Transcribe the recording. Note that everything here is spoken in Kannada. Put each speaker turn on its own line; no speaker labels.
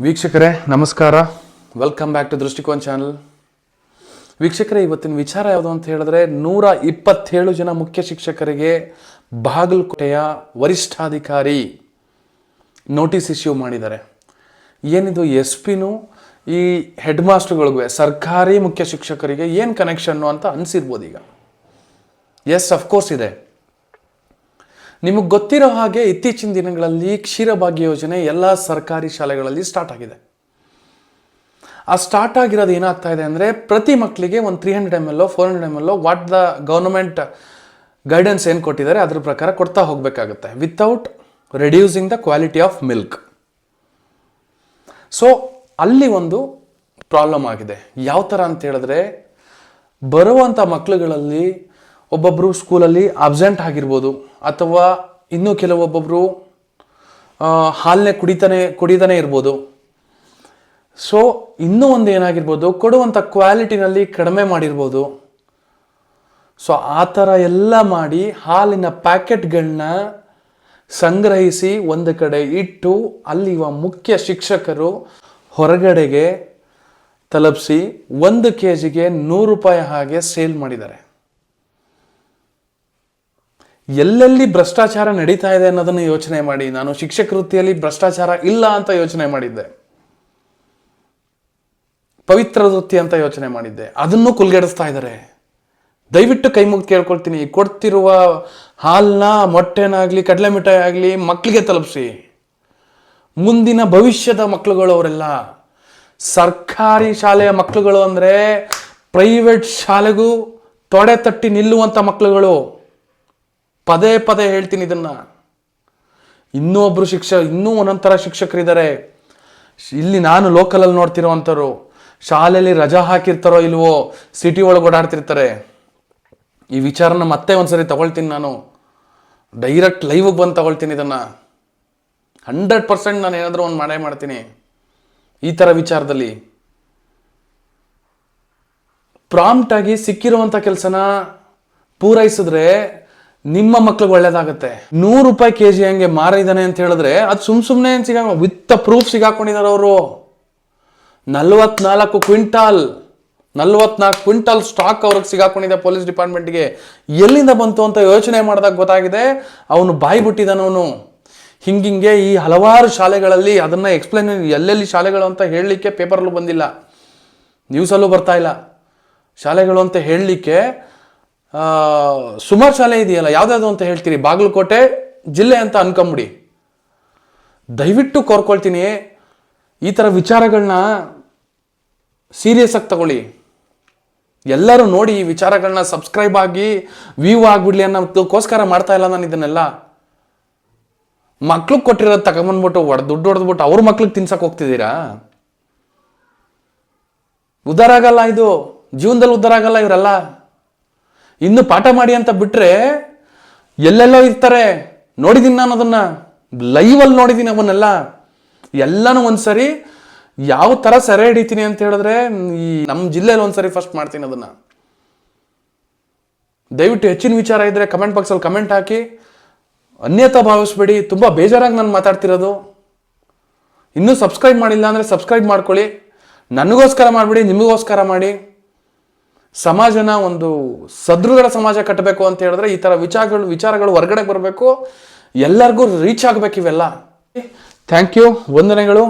ವೀಕ್ಷಕರೇ, ನಮಸ್ಕಾರ. Welcome back to Drishtikon channel ವೀಕ್ಷಕರೇ, ಇವತ್ತಿನ ವಿಚಾರ ಯಾವುದು ಅಂತ ಹೇಳಿದ್ರೆ, ನೂರ ಇಪ್ಪತ್ತೇಳು ಜನ ಮುಖ್ಯ ಶಿಕ್ಷಕರಿಗೆ ಬಾಗಲಕೋಟೆಯ ವರಿಷ್ಠಾಧಿಕಾರಿ ನೋಟಿಸ್ ಇಶ್ಯೂ ಮಾಡಿದ್ದಾರೆ. ಏನಿದು ಎಸ್ ಪಿನೂ, ಈ ಹೆಡ್ ಮಾಸ್ಟರ್ಗಳಿಗೂ ಸರ್ಕಾರಿ ಮುಖ್ಯ ಶಿಕ್ಷಕರಿಗೆ ಏನು ಕನೆಕ್ಷನ್ನು ಅಂತ ಅನಿಸಿರ್ಬೋದು ಈಗ. ಎಸ್ ಅಫ್ಕೋರ್ಸ್ ಇದೆ. ನಿಮಗೆ ಗೊತ್ತಿರೋ ಹಾಗೆ ಇತ್ತೀಚಿನ ದಿನಗಳಲ್ಲಿ ಕ್ಷೀರಭಾಗ್ಯ ಯೋಜನೆ ಎಲ್ಲ ಸರ್ಕಾರಿ ಶಾಲೆಗಳಲ್ಲಿ ಸ್ಟಾರ್ಟ್ ಆಗಿದೆ. ಆ ಸ್ಟಾರ್ಟ್ ಆಗಿರೋದು ಏನಾಗ್ತಾ ಇದೆ ಅಂದರೆ ಪ್ರತಿ ಮಕ್ಕಳಿಗೆ ಒಂದು three hundred M L four hundred M L what the government guidance ಏನು ಕೊಟ್ಟಿದ್ದಾರೆ ಅದ್ರ ಪ್ರಕಾರ ಕೊಡ್ತಾ ಹೋಗಬೇಕಾಗುತ್ತೆ without reducing the quality of milk so ಅಲ್ಲಿ ಒಂದು ಪ್ರಾಬ್ಲಮ್ ಆಗಿದೆ. ಯಾವ ಥರ ಅಂತ ಹೇಳಿದ್ರೆ ಬರುವಂಥ ಮಕ್ಕಳುಗಳಲ್ಲಿ ಒಬ್ಬೊಬ್ಬರು ಸ್ಕೂಲಲ್ಲಿ ಅಬ್ಸೆಂಟ್ ಆಗಿರ್ಬೋದು ಅಥವಾ ಇನ್ನೂ ಕೆಲವೊಬ್ಬೊಬ್ಬರು ಹಾಲನ್ನೇ ಕುಡಿತಾನೆ ಕುಡಿತಾನೆ ಇರ್ಬೋದು. ಸೊ ಇನ್ನೂ ಒಂದು ಏನಾಗಿರ್ಬೋದು ಕೊಡುವಂಥ ಕ್ವಾಲಿಟಿನಲ್ಲಿ ಕಡಿಮೆ ಮಾಡಿರ್ಬೋದು. ಸೊ ಆ ಥರ ಎಲ್ಲ ಮಾಡಿ ಹಾಲಿನ ಪ್ಯಾಕೆಟ್ಗಳನ್ನ ಸಂಗ್ರಹಿಸಿ ಒಂದು ಕಡೆ ಇಟ್ಟು ಅಲ್ಲಿವ ಮುಖ್ಯ ಶಿಕ್ಷಕರು ಹೊರಗಡೆಗೆ ತಲುಪಿಸಿ ಒಂದು ಕೆ ಜಿಗೆ ನೂರು ರೂಪಾಯಿ ಹಾಗೆ ಸೇಲ್ ಮಾಡಿದ್ದಾರೆ. ಎಲ್ಲೆಲ್ಲಿ ಭ್ರಷ್ಟಾಚಾರ ನಡೀತಾ ಇದೆ ಅನ್ನೋದನ್ನು ಯೋಚನೆ ಮಾಡಿ. ನಾನು ಶಿಕ್ಷಕ ವೃತ್ತಿಯಲ್ಲಿ ಭ್ರಷ್ಟಾಚಾರ ಇಲ್ಲ ಅಂತ ಯೋಚನೆ ಮಾಡಿದ್ದೆ. ಪವಿತ್ರ ವೃತ್ತಿ ಅಂತ ಯೋಚನೆ ಮಾಡಿದ್ದೆ. ಅದನ್ನು ಕುಲ್ಗೆಡಿಸ್ತಾ ಇದ್ದಾರೆ. ದಯವಿಟ್ಟು ಕೈ ಮುಗಿದು ಕೇಳ್ಕೊಳ್ತೀನಿ. ಕೊಡ್ತಿರುವ ಹಾಲನ್ನ ಮೊಟ್ಟೆನಾಗ್ಲಿ, ಕಡಲೆ ಮಿಠಾಯಿ ಆಗಲಿ ಮಕ್ಕಳಿಗೆ ತಲುಪಿಸಿ. ಮುಂದಿನ ಭವಿಷ್ಯದ ಮಕ್ಕಳುಗಳು ಅವರೆಲ್ಲ. ಸರ್ಕಾರಿ ಶಾಲೆಯ ಮಕ್ಕಳುಗಳು ಅಂದರೆ ಪ್ರೈವೇಟ್ ಶಾಲೆಗೂ ತೊಡೆ ತಟ್ಟಿ ನಿಲ್ಲುವಂಥ ಮಕ್ಕಳುಗಳು ಪದೇ ಪದೇ ಹೇಳ್ತೀನಿ ಇದನ್ನ. ಇನ್ನೂ ಒಬ್ಬರು ಶಿಕ್ಷ, ಇನ್ನೂ ಒಂದೊಂಥರ ಶಿಕ್ಷಕರಿದ್ದಾರೆ. ಇಲ್ಲಿ ನಾನು ಲೋಕಲಲ್ಲಿ ನೋಡ್ತಿರೋವಂಥವ್ರು, ಶಾಲೆಯಲ್ಲಿ ರಜಾ ಹಾಕಿರ್ತಾರೋ ಇಲ್ವೋ ಸಿಟಿ ಒಳಗೆ ಓಡಾಡ್ತಿರ್ತಾರೆ. ಈ ವಿಚಾರನ ಮತ್ತೆ ಒಂದ್ಸರಿ ತಗೊಳ್ತೀನಿ ನಾನು. ಡೈರೆಕ್ಟ್ ಲೈವ್ಗೆ ಬಂದು ತಗೊಳ್ತೀನಿ ಇದನ್ನು. ಹಂಡ್ರೆಡ್ ಪರ್ಸೆಂಟ್ ನಾನು ಏನಾದರೂ ಒಂದು ಮಾಡೇ ಮಾಡ್ತೀನಿ. ಈ ಥರ ವಿಚಾರದಲ್ಲಿ. ಪ್ರಾಂಪ್ಟಾಗಿ ಸಿಕ್ಕಿರುವಂಥ ಕೆಲಸನ ಪೂರೈಸಿದ್ರೆ ನಿಮ್ಮ ಮಕ್ಳಿಗೆ ಒಳ್ಳೇದಾಗತ್ತೆ. ನೂರು ರೂಪಾಯಿ ಕೆ ಜಿ ಹಂಗೆ ಮಾರಿದಾನೆ ಅಂತ ಹೇಳಿದ್ರೆ ಅದು ಸುಮ್ ಸುಮ್ಮನೆ ಸಿಗ ವಿತ್ ಪ್ರೂಫ್ ಸಿಗಾಕೊಂಡಿದ್ದಾರೆ ಅವರು. ನಲ್ವತ್ನಾಲ್ಕು ಕ್ವಿಂಟಾಲ್ ನಲ್ವತ್ನಾಲ್ಕು ಕ್ವಿಂಟಾಲ್ ಸ್ಟಾಕ್ ಅವ್ರಿಗೆ ಸಿಗಾಕೊಂಡಿದೆ ಪೊಲೀಸ್ ಡಿಪಾರ್ಟ್ಮೆಂಟ್ಗೆ. ಎಲ್ಲಿಂದ ಬಂತು ಅಂತ ಯೋಚನೆ ಮಾಡಿದಾಗ ಗೊತ್ತಾಗಿದೆ, ಅವನು ಬಾಯಿ ಬಿಟ್ಟಿದ್ದಾನವನು ಹಿಂಗಿಂಗೆ ಈ ಹಲವಾರು ಶಾಲೆಗಳಲ್ಲಿ ಅದನ್ನು ಎಕ್ಸ್ಪ್ಲೈನ್ ಎಲ್ಲೆಲ್ಲಿ ಶಾಲೆಗಳು ಅಂತ ಹೇಳಲಿಕ್ಕೆ ಪೇಪರಲ್ಲೂ ಬಂದಿಲ್ಲ. ನ್ಯೂಸಲ್ಲೂ ಬರ್ತಾ ಇಲ್ಲ. ಶಾಲೆಗಳು ಅಂತ ಹೇಳಲಿಕ್ಕೆ ಸುಮಾರು ಶಾಲೆ ಇದೆಯಲ್ಲ, ಯಾವ್ದಾದ್ರು ಅಂತ ಹೇಳ್ತೀರಿ? ಬಾಗಲಕೋಟೆ ಜಿಲ್ಲೆ ಅಂತ ಅನ್ಕೊಂಬಿಡಿ. ದಯವಿಟ್ಟು ಕೋರ್ಕೊಳ್ತೀನಿ. ಈ ಥರ ವಿಚಾರಗಳನ್ನ ಸೀರಿಯಸ್ ಆಗಿ ತಗೊಳ್ಳಿ. ಎಲ್ಲರೂ ನೋಡಿ ಈ ವಿಚಾರಗಳನ್ನ ಸಬ್ಸ್ಕ್ರೈಬ್ ಆಗಿ ವ್ಯೂ ಆಗ್ಬಿಡ್ಲಿ ಅನ್ನೋದಕ್ಕೋಸ್ಕರ ಮಾಡ್ತಾ ಇಲ್ಲ ನಾನು ಇದನ್ನೆಲ್ಲ. ಮಕ್ಳಿಗೆ ಕೊಟ್ಟಿರೋದು ತಗೊಂಬಂದ್ಬಿಟ್ಟು ಒಡ, ದುಡ್ಡು ಹೊಡೆದ್ಬಿಟ್ಟು ಅವ್ರ ಮಕ್ಳಿಗೆ ತಿನ್ಸಕ್ ಹೋಗ್ತಿದ್ದೀರಾ? ಉದ್ದಾರ ಆಗಲ್ಲ ಇದು. ಜೀವನದಲ್ಲಿ ಉದ್ದಾರ ಆಗಲ್ಲ ಇವರೆಲ್ಲ. ಇನ್ನು ಪಾಠ ಮಾಡಿ ಅಂತ ಬಿಟ್ರೆ ಎಲ್ಲೆಲ್ಲೋ ಇರ್ತಾರೆ. ನೋಡಿದ್ದೀನಿ ನಾನು ಅದನ್ನ. ಲೈವಲ್ಲಿ ನೋಡಿದ್ದೀನಿ ಅವನ್ನೆಲ್ಲ. ಎಲ್ಲನೂ ಒಂದ್ಸರಿ ಯಾವ ಥರ ಸೆರೆ ಹಿಡಿತೀನಿ ಅಂತ ಹೇಳಿದ್ರೆ, ಈ ನಮ್ಮ ಜಿಲ್ಲೆಯಲ್ಲಿ ಒಂದ್ಸರಿ ಫಸ್ಟ್ ಮಾಡ್ತೀನಿ ಅದನ್ನ. ದಯವಿಟ್ಟು ಹೆಚ್ಚಿನ ವಿಚಾರ ಇದ್ರೆ ಕಮೆಂಟ್ ಬಾಕ್ಸಲ್ಲಿ ಕಮೆಂಟ್ ಹಾಕಿ. ಅನ್ಯತ ಭಾವಿಸ್ಬೇಡಿ. ತುಂಬ ಬೇಜಾರಾಗಿ ನಾನು ಮಾತಾಡ್ತಿರೋದು. ಇನ್ನೂ ಸಬ್ಸ್ಕ್ರೈಬ್ ಮಾಡಿಲ್ಲ ಅಂದರೆ ಸಬ್ಸ್ಕ್ರೈಬ್ ಮಾಡ್ಕೊಳ್ಳಿ. ನನಗೋಸ್ಕರ ಮಾಡಿಬಿಡಿ, ನಿಮಗೋಸ್ಕರ ಮಾಡಿ. ಸಮಾಜನ ಒಂದು ಸದೃಢ ಸಮಾಜ ಕಟ್ಟಬೇಕು ಅಂತ ಹೇಳಿದ್ರೆ ಈ ಥರ ವಿಚಾರಗಳು ವಿಚಾರಗಳು ಹೊರಗಡೆ ಬರಬೇಕು. ಎಲ್ಲರಿಗೂ ರೀಚ್ ಆಗಬೇಕು ಇವೆಲ್ಲ. ಥ್ಯಾಂಕ್ ಯು ವಂದನೆಗಳು.